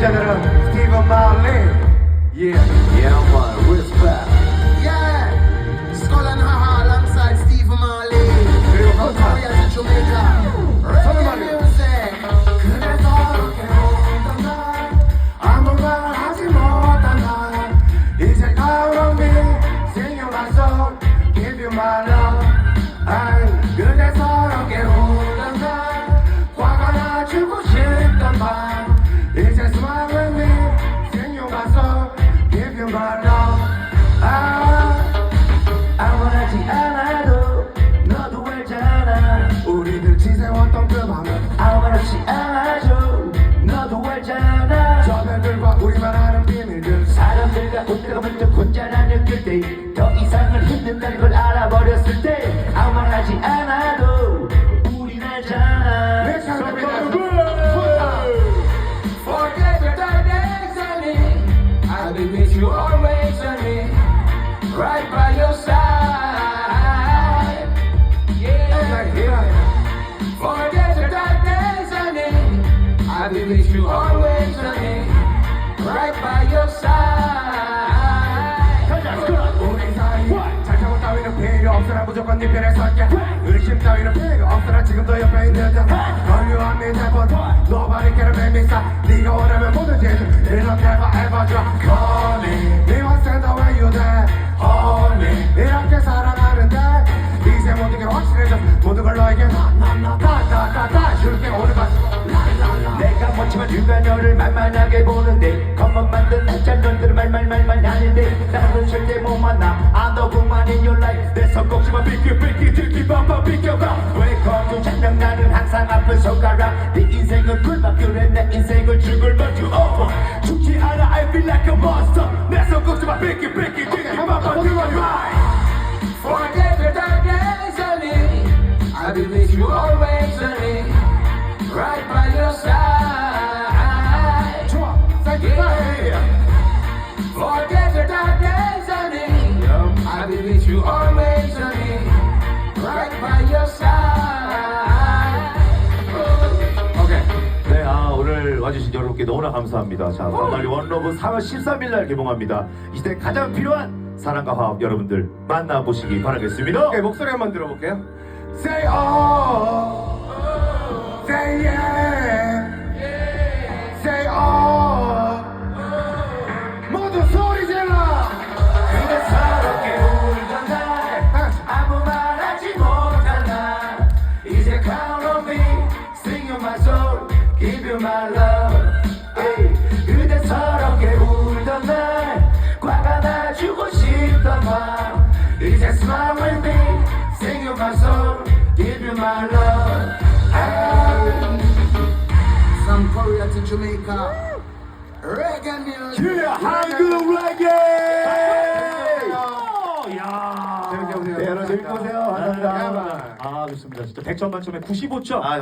제자들은 스티븐 말리 Yeah Yeah, man, respect. Yeah, Skull and Haha alongside Steve Marley. 그리고 Out 컨타 of Royal Jamaica. 선을 Reggae 말이요. music. 그래서 괴로웠던 날 아무 말 하지 못한 날 이제 가을은 미 생겨났어 Give you my love 아이 그래 지새웠던 그 밤은 아무렇지 않아줘. 너도 알잖아. 저 별들과 우리만 아는 비밀들. 사람들과 웃다가 문득 혼자라 느낄 때 더 이상은 힘든다는 걸 I'll be with you always, honey. Right by your side. 우리 사이 잘잘못 따위는 필요 없으나 무조건 네 편에 설게 의심 따위는 필요 없으나 지금도 옆에 있는데 걸려한 미세본 Nobody can make me stop 네가 원하면 뭐든지 해줘 이렇게 봐 해봐줘 Honey 네와 stand where you there Honey 이렇게 사랑하는데 이제 모든 게 확실해져 모든 걸 너에게 나나나다다다 줄게 오늘 밤내 가 멋지만 누가 너를 만만하게 보는데 겉만 만든 날짜 놈들은 말말말말 하는데 나는 절대 못 만나. I'm the woman in your life. 내 손꼽지마 비켜 비켜 들기 뻔뻔 비켜봐. 왜 거두 장면 나는 항상 아픈 손가락? 네 인생은 굴박길에 내 인생을 죽을 먼저 엎어 죽지 않아 I feel like a monster. 내 손꼽지마 비켜 비켜 들기 뻔뻔 비켜봐. Forget your dark days, honey. I'll be with you always, 좋아 사이클 Yeah. Forget your dark days, honey. I'll be with you always, honey. Right by your side. 오케이 네, 아, 오늘 와주신 여러분께 너무나 감사합니다. 자, 반달리 원러브 4월 13일 날 개봉합니다. 이 시대 가장 필요한 사랑과 화합 여러분들 만나보시기 바라겠습니다. 오케이 목소리 한번 들어볼게요. Say oh, say yeah, Give you my love 에이, 그대 서럽게 울던 날 화가 나주고 싶던 밤 이제 smile with me Sing you my soul Give you my love 에이. From Korea to Jamaica. Reggae music. 예, 한국 레게! 야 재밌게 보세요. 네, 여러분 재밌게 보세요. 아, 감사합니다. 아, 좋습니다. 진짜 100점 만점에 95점. 아,